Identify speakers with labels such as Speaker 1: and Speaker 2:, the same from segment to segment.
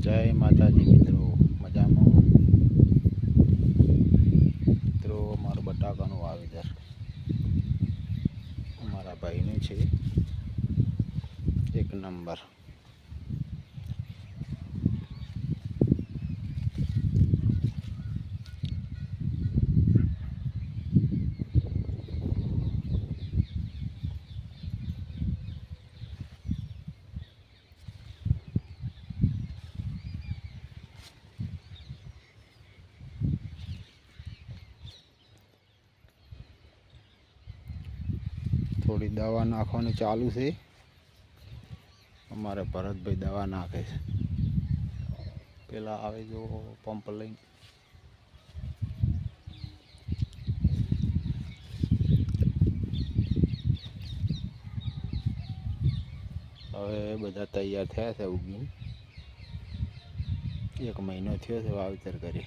Speaker 1: જય માતાજી મિત્રો મજામાં? મિત્રો અમારું બટાકાનું વાવેતર અમારા ભાઈનું છે. એક નંબર. થોડી દવા નાખવાનું ચાલુ છે. અમારે ભરતભાઈ દવા નાખે છે. પેલા આવે જો પંપ લઈને હવે બધા તૈયાર થયા છે ઉગીને એક મહિનો થયો છે વાવેતર કરી.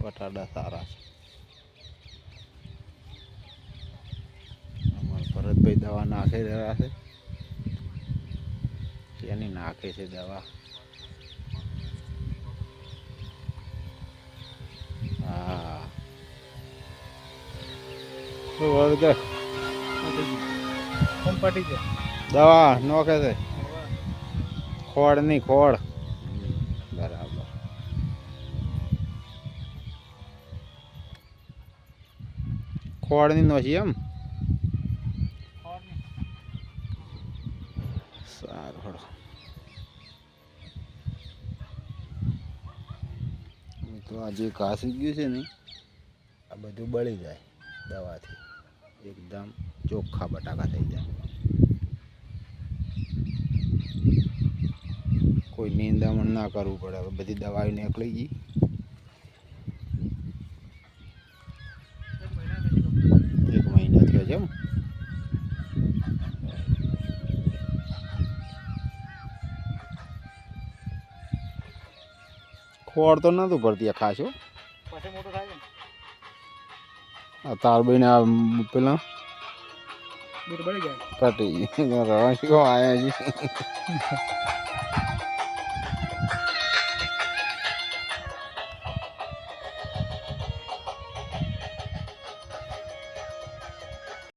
Speaker 1: બટાટા સારા છે. ભરતભાઈ દવા નાખે રહ્યા છે એની નાખે છે દવા? હા. દવા નોખે છે? ખોળની ખોળ. બરાબર. ખોળની નોશી એમ? સારું, હળો. તો આ જે ઘાસ ગયું છે ને, આ બધું બળી જાય દવાથી. એકદમ ચોખ્ખા બટાકા થઈ જાય. કોઈ નિંદામણ ના કરવું પડે, હવે બધી દવાઓ નીકળી ગઈ. ખોળ તો નતું ભરતી ખાસો
Speaker 2: પછી મોટું
Speaker 1: આ પેલા
Speaker 2: બીટ
Speaker 1: ગયા રવા આયા છે.